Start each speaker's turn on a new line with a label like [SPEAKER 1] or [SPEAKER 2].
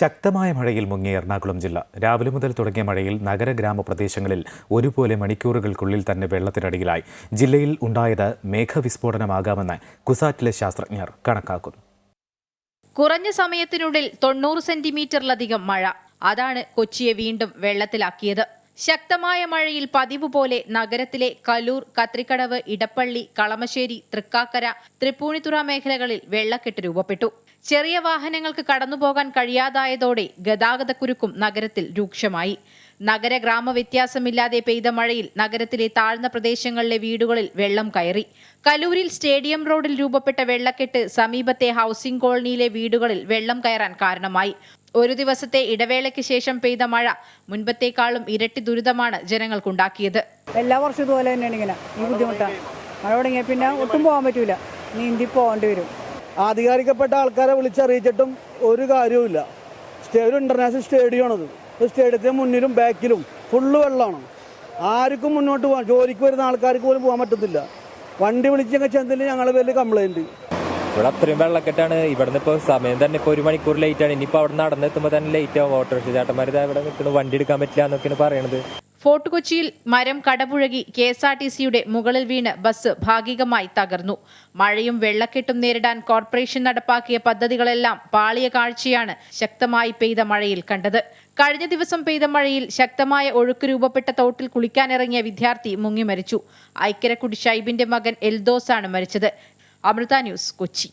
[SPEAKER 1] ശക്തമായ മഴയിൽ മുങ്ങിയ എറണാകുളം ജില്ല. രാവിലെ മുതൽ തുടങ്ങിയ മഴയിൽ നഗര ഗ്രാമപ്രദേശങ്ങളിൽ ഒരുപോലെ മണിക്കൂറുകൾക്കുള്ളിൽ തന്നെ വെള്ളത്തിനടിയിലായി. ജില്ലയിൽ ഉണ്ടായത് മേഘവിസ്ഫോടനമാകാമെന്ന് കുസാറ്റിലെ ശാസ്ത്രജ്ഞർ കണക്കാക്കുന്നു.
[SPEAKER 2] കുറഞ്ഞ സമയത്തിനുള്ളിൽ തൊണ്ണൂറ് സെന്റിമീറ്ററിലധികം മഴ. അതാണ് കൊച്ചിയെ വീണ്ടും വെള്ളത്തിലാക്കിയത്. ശക്തമായ മഴയിൽ പതിവ് പോലെ നഗരത്തിലെ കലൂർ കത്രിക്കടവ് ഇടപ്പള്ളി കളമശ്ശേരി തൃക്കാക്കര തൃപ്പൂണിത്തുറ മേഖലകളിൽ വെള്ളക്കെട്ട് രൂപപ്പെട്ടു. ചെറിയ വാഹനങ്ങൾക്ക് കടന്നുപോകാൻ കഴിയാതായതോടെ ഗതാഗതക്കുരുക്കും നഗരത്തിൽ രൂക്ഷമായി. നഗര ഗ്രാമ വ്യത്യാസമില്ലാതെ പെയ്ത മഴയിൽ നഗരത്തിലെ താഴ്ന്ന പ്രദേശങ്ങളിലെ വീടുകളിൽ വെള്ളം കയറി. കലൂരിൽ സ്റ്റേഡിയം റോഡിൽ രൂപപ്പെട്ട വെള്ളക്കെട്ട് സമീപത്തെ ഹൗസിംഗ് കോളനിയിലെ വീടുകളിൽ വെള്ളം കയറാൻ കാരണമായി. ഒരു ദിവസത്തെ ഇടവേളയ്ക്ക് ശേഷം പെയ്ത മഴ മുൻപത്തേക്കാളും ഇരട്ടി ദുരിതമാണ് ജനങ്ങൾക്കുണ്ടാക്കിയത്.
[SPEAKER 3] എല്ലാ വർഷവും ഇതുപോലെ തന്നെയാണ് ഇങ്ങനെ. ഈ ബുദ്ധിമുട്ടാണ് മഴ തുടങ്ങിയ പിന്നെ ഒട്ടും പോകാൻ പറ്റൂല. നീന്തി പോകേണ്ടി വരും.
[SPEAKER 4] ആധികാരികപ്പെട്ട ആൾക്കാരെ വിളിച്ചറിയിച്ചിട്ടും ഒരു കാര്യവുമില്ല. ഒരു ഇന്റർനാഷണൽ സ്റ്റേഡിയമാണത്. സ്റ്റേഡിയത്തിന് മുന്നിലും ബാക്കിലും ഫുള്ള് വെള്ളമാണ്. ആർക്കും മുന്നോട്ട് പോകാൻ ജോലിക്ക് വരുന്ന ആൾക്കാർക്ക് പോലും പോകാൻ പറ്റത്തില്ല. വണ്ടി വിളിച്ചൊക്കെ ചെന്നില്ല ഞങ്ങളുടെ പേരിൽ കംപ്ലൈന്റ്
[SPEAKER 5] ഇവിടെ അത്രയും വെള്ളക്കെട്ടാണ്. ഇവിടുന്ന് ഇപ്പോൾ സമയം തന്നെ ഇപ്പോൾ ഒരു മണിക്കൂർ ലേറ്റ് ആണ്. ഇനിയിപ്പോൾ അവിടെ നടന്നെത്തുമ്പോൾ തന്നെ ലേറ്റ് ആവും. ഓട്ടോറിക്ഷ ചേട്ടന്മാർ ഇവിടെ നിൽക്കുന്നു. വണ്ടി എടുക്കാൻ പറ്റില്ല എന്നൊക്കെയാണ് പറയണത്.
[SPEAKER 2] ഫോർട്ട് കൊച്ചിയിൽ മരം കടപുഴകി കെ എസ് ആർ ടി സിയുടെ മുകളിൽ വീണ് ബസ് ഭാഗികമായി തകർന്നു. മഴയും വെള്ളക്കെട്ടും നേരിടാൻ കോർപ്പറേഷൻ നടപ്പാക്കിയ പദ്ധതികളെല്ലാം പാളിയ കാഴ്ചയാണ് ശക്തമായി പെയ്ത മഴയിൽ കണ്ടത്. കഴിഞ്ഞ ദിവസം പെയ്ത മഴയിൽ ശക്തമായ ഒഴുക്ക് രൂപപ്പെട്ട തോട്ടിൽ കുളിക്കാനിറങ്ങിയ വിദ്യാർത്ഥി മുങ്ങി മരിച്ചു ഐക്കരക്കുടി ഷൈബിന്റെ മകൻ എൽദോസാണ് മരിച്ചത്. അമൃത ന്യൂസ് കൊച്ചി.